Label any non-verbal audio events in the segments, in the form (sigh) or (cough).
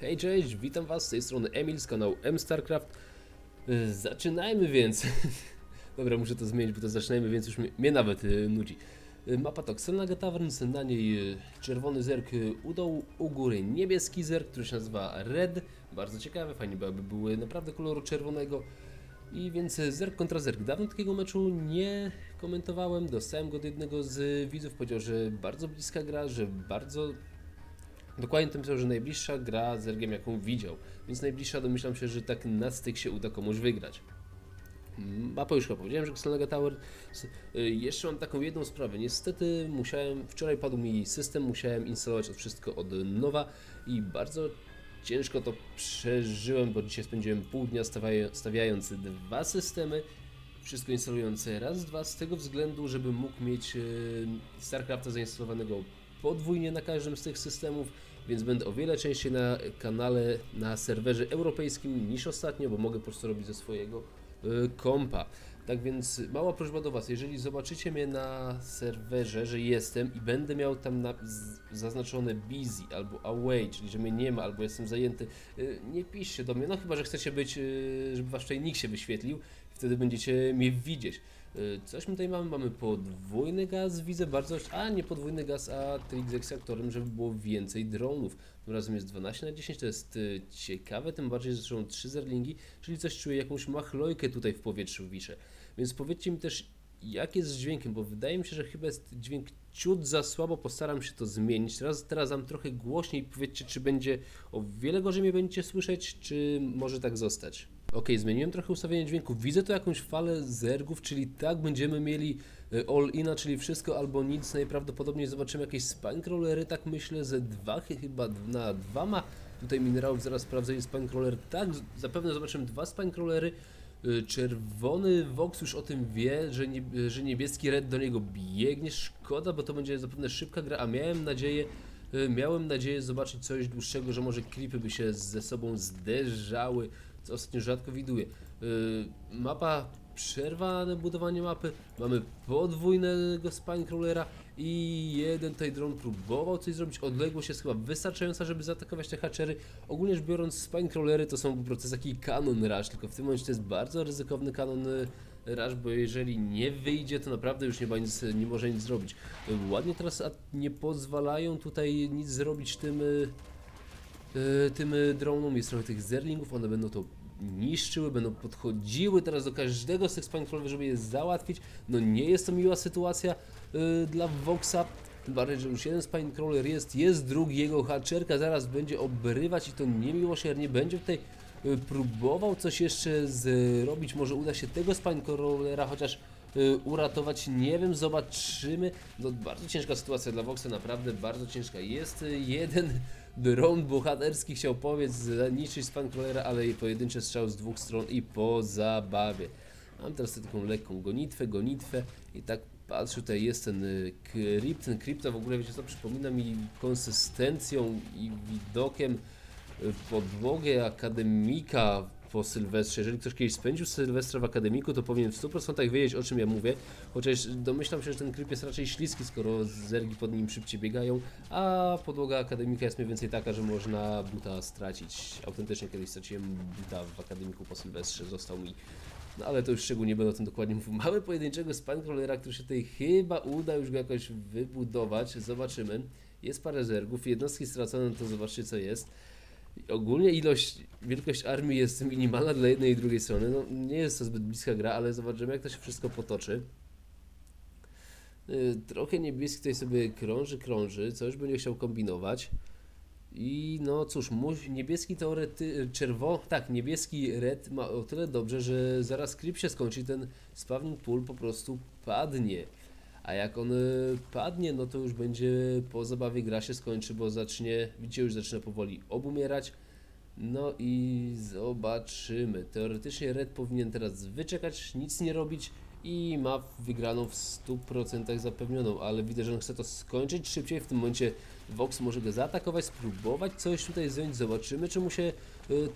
Hej, cześć, witam was z tej strony Emil z kanału M-StarCraft. Y, Zaczynajmy więc. (laughs) Dobra, muszę to zmienić, bo to zaczynajmy, więc już mnie, mnie nawet y, nudzi. Y, Mapa to Xelnaga Taverns, na niej czerwony zerk u dołu, u góry niebieski zerk, który się nazywa Red. Bardzo ciekawe, fajnie by były naprawdę koloru czerwonego. I więc zerk kontra zerk. Dawno takiego meczu nie komentowałem, dostałem go od jednego z widzów, powiedział, że bardzo bliska gra, że bardzo Dokładnie tym pisał, że najbliższa gra z Ergiem jaką widział, więc najbliższa domyślam się, że tak na styk się uda komuś wygrać. Mm, Mapa już chyba powiedziałem, że Xelnaga Tower. Y, Jeszcze mam taką jedną sprawę. Niestety musiałem, wczoraj padł mi system, musiałem instalować wszystko od nowa i bardzo ciężko to przeżyłem, bo dzisiaj spędziłem pół dnia stawiają- stawiając dwa systemy, wszystko instalując raz, dwa, z tego względu, żeby mógł mieć y, StarCrafta zainstalowanego podwójnie na każdym z tych systemów, więc będę o wiele częściej na kanale, na serwerze europejskim niż ostatnio, bo mogę po prostu robić ze swojego y, kompa. Tak więc mała prośba do Was, jeżeli zobaczycie mnie na serwerze, że jestem i będę miał tam zaznaczone busy albo away, czyli że mnie nie ma albo jestem zajęty, y, nie piszcie do mnie, no chyba, że chcecie być, y, żeby Wasz tutaj nick się wyświetlił, wtedy będziecie mnie widzieć. Y, Coś my tutaj mamy, mamy podwójny gaz, widzę bardzo, a nie podwójny gaz, a trik z ekstraktorem, żeby było więcej dronów. Tym razem jest 12 na 10, to jest y, ciekawe, tym bardziej, że są 3 zerlingi, czyli coś czuję, jakąś machlojkę tutaj w powietrzu wiszę. Więc powiedzcie mi też, jak jest z dźwiękiem, bo wydaje mi się, że chyba jest dźwięk ciut za słabo, postaram się to zmienić. Teraz, teraz dam trochę głośniej, powiedzcie, czy będzie o wiele gorzej mnie będziecie słyszeć, czy może tak zostać. Ok, zmieniłem trochę ustawienie dźwięku. Widzę tu jakąś falę zergów, czyli tak będziemy mieli e, all-ina, czyli wszystko albo nic. Najprawdopodobniej zobaczymy jakieś spine-crawlery, tak myślę, ze dwa chyba na dwa ma tutaj minerałów. Zaraz sprawdzę, jest spine-crawler. Tak, zapewne zobaczymy dwa spine-crawlery. Y, Czerwony Vox już o tym wie, że, nie, że niebieski Red do niego biegnie. Szkoda, bo to będzie zapewne szybka gra, a miałem nadzieję, y, miałem nadzieję zobaczyć coś dłuższego, że może klipy by się ze sobą zderzały, co ostatnio rzadko widuję. Y, Mapa przerwa na budowanie mapy, mamy podwójnego spinecrawlera i jeden tutaj dron próbował coś zrobić, odległość jest chyba wystarczająca, żeby zaatakować te hatchery. Ogólnie rzecz biorąc spinecrawlery to są po prostu taki kanon rush, tylko w tym momencie to jest bardzo ryzykowny kanon y, rush, bo jeżeli nie wyjdzie, to naprawdę już nie, ma nic, nie może nic zrobić. Y, Ładnie teraz nie pozwalają tutaj nic zrobić tym y, y, tym y, dronom, jest trochę tych zerlingów, one będą to niszczyły, będą podchodziły teraz do każdego z tych spinecrawlerów, żeby je załatwić. No nie jest to miła sytuacja y, dla Voxa, tym bardziej, że już jeden spinecrawler jest, jest drugi, jego haczerka zaraz będzie obrywać i to niemiłosiernie będzie tutaj próbował coś jeszcze zrobić, może uda się tego spinecrawlera chociaż uratować, nie wiem, zobaczymy. No bardzo ciężka sytuacja dla Voxa, naprawdę bardzo ciężka. Jest jeden dron bohaterski, chciał powiedz, zniszczyć Spancrawlera, ale i pojedynczy strzał z dwóch stron i po zabawie. Mam teraz taką lekką gonitwę, gonitwę i tak patrzę, tutaj jest ten y, krypt, ten krypta w ogóle, wiecie co, przypomina mi konsystencją i widokiem podłogę akademika po Sylwestrze. Jeżeli ktoś kiedyś spędził Sylwestra w akademiku, to powinien w 100% wiedzieć o czym ja mówię. Chociaż domyślam się, że ten kryp jest raczej śliski, skoro zergi pod nim szybciej biegają, a podłoga akademika jest mniej więcej taka, że można buta stracić. Autentycznie kiedyś straciłem buta w akademiku po Sylwestrze, został mi no ale to już szczególnie nie będę o tym dokładnie mówił. (laughs) Mamy pojedynczego spinecrawlera, który się tutaj chyba uda już go jakoś wybudować. Zobaczymy. Jest parę zergów, jednostki stracone, to zobaczcie co jest. Ogólnie ilość, wielkość armii jest minimalna dla jednej i drugiej strony. No, nie jest to zbyt bliska gra, ale zobaczymy jak to się wszystko potoczy. Y, Trochę niebieski tutaj sobie krąży, krąży, coś będzie chciał kombinować. I no cóż, niebieski teorety, czerwo, tak, niebieski red ma o tyle dobrze, że zaraz klip się skończy, ten spawning pool po prostu padnie. A jak on y, padnie, no to już będzie po zabawie gra się skończy, bo zacznie, widzicie, już zaczyna powoli obumierać. No i zobaczymy. Teoretycznie Red powinien teraz wyczekać, nic nie robić i ma wygraną w 100% zapewnioną, ale widzę, że on chce to skończyć szybciej. W tym momencie Vox może go zaatakować, spróbować coś tutaj zdjąć. Zobaczymy, czy mu się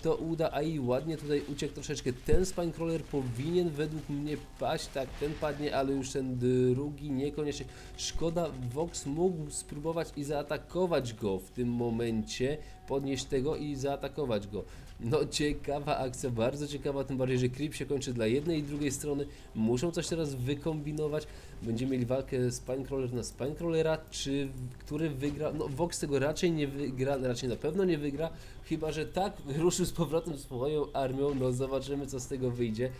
to uda, a i ładnie tutaj uciekł troszeczkę. Ten Spinecrawler powinien według mnie paść, tak, ten padnie, ale już ten drugi niekoniecznie. Szkoda, Vox mógł spróbować i zaatakować go w tym momencie, podnieść tego i zaatakować go. No ciekawa akcja, bardzo ciekawa, tym bardziej, że creep się kończy dla jednej i drugiej strony. Muszą coś teraz wykombinować. Będziemy mieli walkę Spinecrawler na Spinecrawlera, czy który wygra? No Vox tego raczej nie wygra, raczej na pewno nie wygra, chyba że tak ruszył z powrotem swoją armią, no zobaczymy co z tego wyjdzie.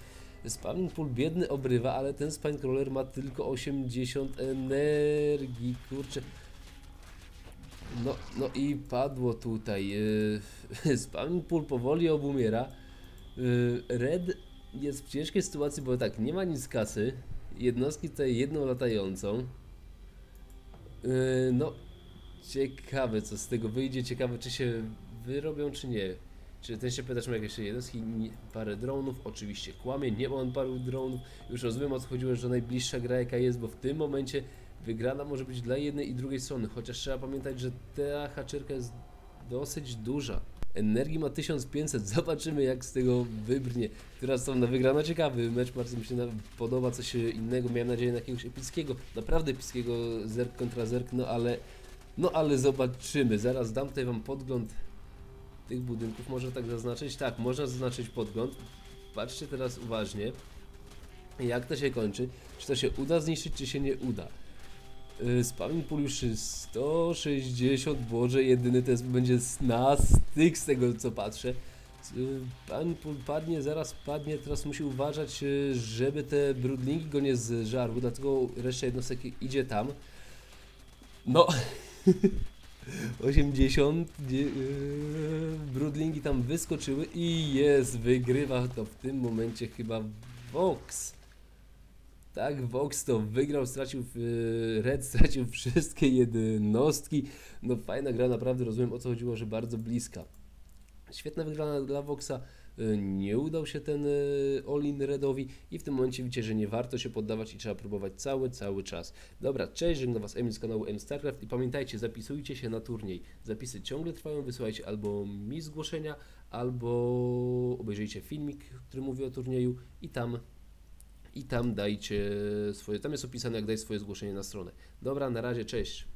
Spawning Pool biedny obrywa, ale ten Spinecrawler ma tylko 80 energii, kurczę. No, no i padło tutaj. Yy, Spawning Pool powoli obumiera. Yy, Red jest w ciężkiej sytuacji, bo tak, nie ma nic kasy. Jednostki tutaj jedną latającą. Yy, no, ciekawe co z tego wyjdzie. Ciekawe czy się wyrobią, czy nie. Czy ten się pyta, czy ma jakieś jednostki? Nie, parę dronów, oczywiście kłamie, nie ma on paru dronów. Już rozumiem o co chodziło, że najbliższa gra jaka jest, bo w tym momencie wygrana może być dla jednej i drugiej strony. Chociaż trzeba pamiętać, że ta haczerka jest dosyć duża. Energii ma 1500, (laughs) zobaczymy jak z tego wybrnie. Teraz są na wygrana ciekawy mecz, bardzo mi się podoba coś innego, miałem nadzieję na jakiegoś epickiego, naprawdę epickiego zerk kontra zerk, no ale, no ale zobaczymy, zaraz dam tutaj wam podgląd tych budynków, może tak zaznaczyć, tak, można zaznaczyć podgląd, patrzcie teraz uważnie, jak to się kończy, czy to się uda zniszczyć, czy się nie uda. Spamming pool już jest 160, boże, jedyny test będzie na styk z tego co patrzę. Yy, Spamming pool padnie, zaraz padnie, teraz musi uważać, yy, żeby te brudlingi go nie zżarły, dlatego reszta jednostek idzie tam. No, 80 nie, yy, brudlingi tam wyskoczyły i jest, wygrywa to w tym momencie chyba Vox. Tak, Vox to wygrał, stracił, yy, Red stracił (laughs) wszystkie jednostki. No fajna gra, naprawdę rozumiem o co chodziło, że bardzo bliska. Świetna wygrana dla Voxa. yy, Nie udał się ten yy, All-in Redowi i w tym momencie widzicie, że nie warto się poddawać i trzeba próbować cały, cały czas. Dobra, cześć, żegnam Was Emil z kanału M StarCraft i pamiętajcie, zapisujcie się na turniej. Zapisy ciągle trwają, wysyłajcie albo mi zgłoszenia, albo obejrzyjcie filmik, który mówi o turnieju i tam i tam dajcie swoje, tam jest opisane jak dać swoje zgłoszenie na stronę. Dobra, na razie, cześć.